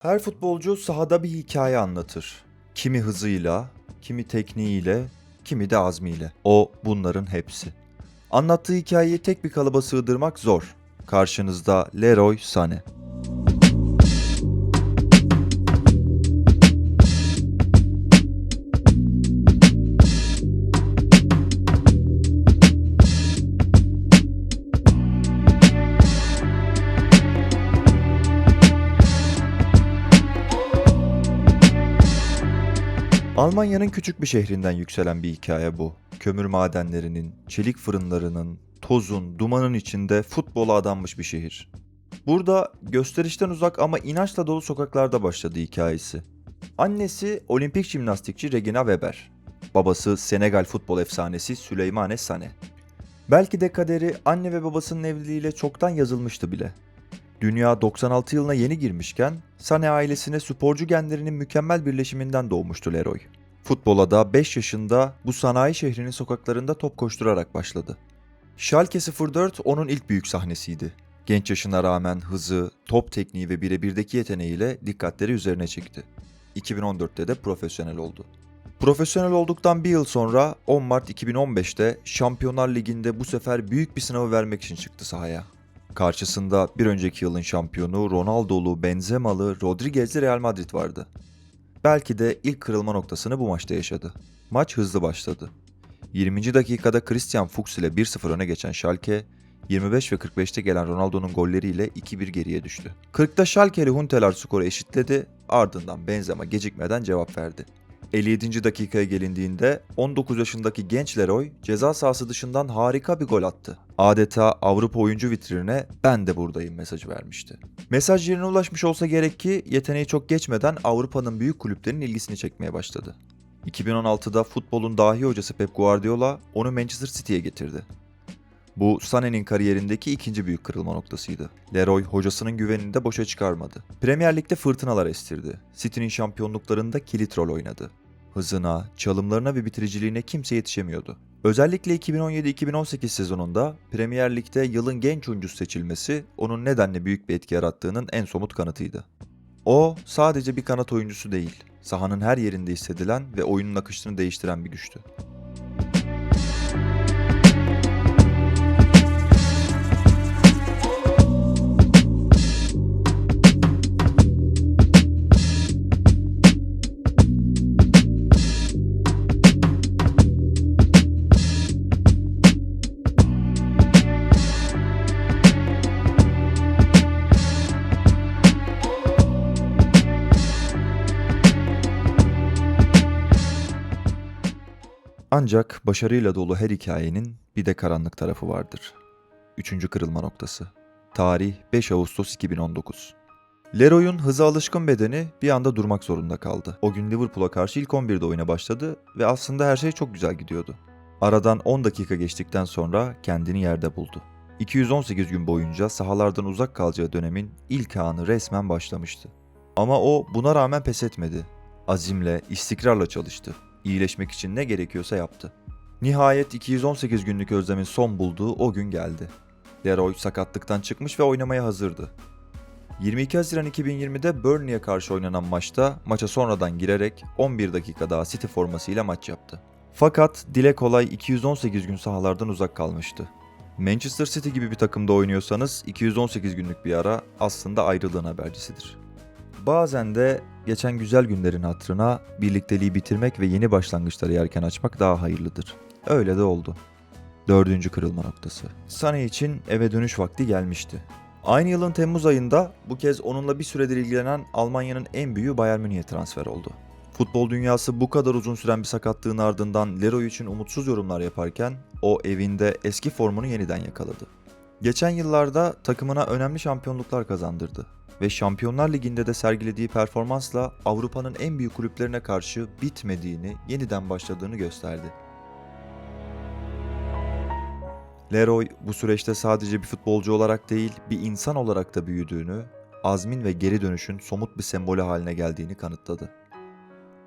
Her futbolcu sahada bir hikaye anlatır. Kimi hızıyla, kimi tekniğiyle, kimi de azmiyle. O bunların hepsi. Anlattığı hikayeyi tek bir kalıba sığdırmak zor. Karşınızda Leroy Sané. Almanya'nın küçük bir şehrinden yükselen bir hikaye bu. Kömür madenlerinin, çelik fırınlarının, tozun, dumanın içinde futbola adanmış bir şehir. Burada gösterişten uzak ama inançla dolu sokaklarda başladı hikayesi. Annesi olimpik jimnastikçi Regina Weber. Babası Senegal futbol efsanesi Süleymane Sané. Belki de kaderi anne ve babasının evliliğiyle çoktan yazılmıştı bile. Dünya 96 yılına yeni girmişken Sané ailesine sporcu genlerinin mükemmel birleşiminden doğmuştu Leroy. Futbola da 5 yaşında bu sanayi şehrinin sokaklarında top koşturarak başladı. Schalke 04 onun ilk büyük sahnesiydi. Genç yaşına rağmen hızı, top tekniği ve birebirdeki yeteneğiyle dikkatleri üzerine çekti. 2014'te de profesyonel oldu. Profesyonel olduktan bir yıl sonra 10 Mart 2015'te Şampiyonlar Ligi'nde bu sefer büyük bir sınavı vermek için çıktı sahaya. Karşısında bir önceki yılın şampiyonu Ronaldo'lu, Benzema'lı, Rodriguez'li Real Madrid vardı. Belki de ilk kırılma noktasını bu maçta yaşadı. Maç hızlı başladı. 20. dakikada Christian Fuchs ile 1-0 öne geçen Schalke, 25 ve 45'te gelen Ronaldo'nun golleriyle 2-1 geriye düştü. 40'ta Schalke'li Huntelaar skoru eşitledi, ardından Benzema gecikmeden cevap verdi. 57. dakikaya gelindiğinde 19 yaşındaki genç Leroy ceza sahası dışından harika bir gol attı. Adeta Avrupa oyuncu vitrinine ben de buradayım mesajı vermişti. Mesaj yerine ulaşmış olsa gerek ki yeteneği çok geçmeden Avrupa'nın büyük kulüplerinin ilgisini çekmeye başladı. 2016'da futbolun dahi hocası Pep Guardiola onu Manchester City'ye getirdi. Bu Sané'nin kariyerindeki ikinci büyük kırılma noktasıydı. Leroy hocasının güvenini de boşa çıkarmadı. Premier Lig'de fırtınalar estirdi. City'nin şampiyonluklarında kilit rol oynadı. Hızına, çalımlarına ve bitiriciliğine kimse yetişemiyordu. Özellikle 2017-2018 sezonunda Premier Lig'de yılın genç oyuncusu seçilmesi onun nedenle büyük bir etki yarattığının en somut kanıtıydı. O sadece bir kanat oyuncusu değil, sahanın her yerinde hissedilen ve oyunun akışını değiştiren bir güçtü. Ancak başarıyla dolu her hikayenin bir de karanlık tarafı vardır. Üçüncü kırılma noktası. Tarih 5 Ağustos 2019. Leroy'un hıza alışkın bedeni bir anda durmak zorunda kaldı. O gün Liverpool'a karşı ilk 11'de oyuna başladı ve aslında her şey çok güzel gidiyordu. Aradan 10 dakika geçtikten sonra kendini yerde buldu. 218 gün boyunca sahalardan uzak kalacağı dönemin ilk anı resmen başlamıştı. Ama o buna rağmen pes etmedi. Azimle, istikrarla çalıştı iyileşmek için ne gerekiyorsa yaptı. Nihayet 218 günlük özlemin son bulduğu o gün geldi. Leroy sakatlıktan çıkmış ve oynamaya hazırdı. 22 Haziran 2020'de Burnley'e karşı oynanan maçta maça sonradan girerek 11 dakika daha City formasıyla maç yaptı. Fakat dile kolay 218 gün sahalardan uzak kalmıştı. Manchester City gibi bir takımda oynuyorsanız 218 günlük bir ara aslında ayrılığın habercisidir. Bazen de geçen güzel günlerin hatırına birlikteliği bitirmek ve yeni başlangıçları yerken açmak daha hayırlıdır. Öyle de oldu. Dördüncü kırılma noktası. Sané için eve dönüş vakti gelmişti. Aynı yılın Temmuz ayında bu kez onunla bir süredir ilgilenen Almanya'nın en büyüğü Bayern Münih'e transfer oldu. Futbol dünyası bu kadar uzun süren bir sakatlığın ardından Leroy için umutsuz yorumlar yaparken o evinde eski formunu yeniden yakaladı. Geçen yıllarda takımına önemli şampiyonluklar kazandırdı ve Şampiyonlar Ligi'nde de sergilediği performansla Avrupa'nın en büyük kulüplerine karşı bitmediğini, yeniden başladığını gösterdi. Leroy bu süreçte sadece bir futbolcu olarak değil, bir insan olarak da büyüdüğünü, azmin ve geri dönüşün somut bir sembolü haline geldiğini kanıtladı.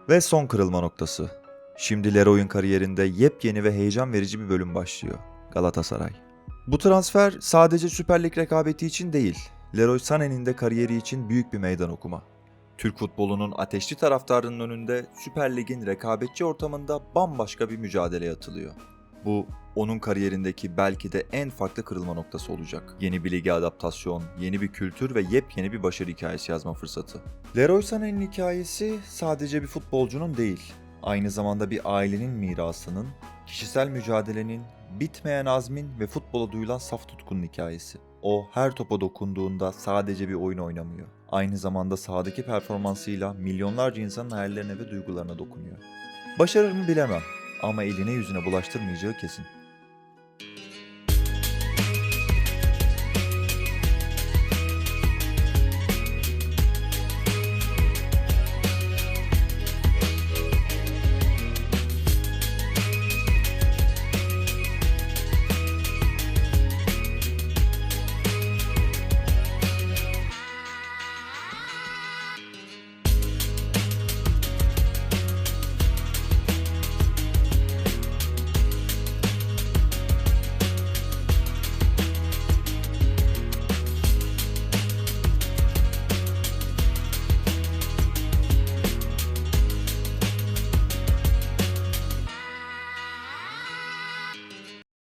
Ve son kırılma noktası. Şimdi Leroy'un kariyerinde yepyeni ve heyecan verici bir bölüm başlıyor. Galatasaray. Bu transfer sadece Süper Lig rekabeti için değil, Leroy Sané'nin de kariyeri için büyük bir meydan okuma. Türk futbolunun ateşli taraftarının önünde Süper Lig'in rekabetçi ortamında bambaşka bir mücadeleye atılıyor. Bu onun kariyerindeki belki de en farklı kırılma noktası olacak. Yeni bir lige adaptasyon, yeni bir kültür ve yepyeni bir başarı hikayesi yazma fırsatı. Leroy Sané'nin hikayesi sadece bir futbolcunun değil, aynı zamanda bir ailenin mirasının, kişisel mücadelenin, bitmeyen azmin ve futbola duyulan saf tutkunun hikayesi. O her topa dokunduğunda sadece bir oyun oynamıyor. Aynı zamanda sahadaki performansıyla milyonlarca insanın hayallerine ve duygularına dokunuyor. Başarır mı bilemem ama eline yüzüne bulaştırmayacağı kesin.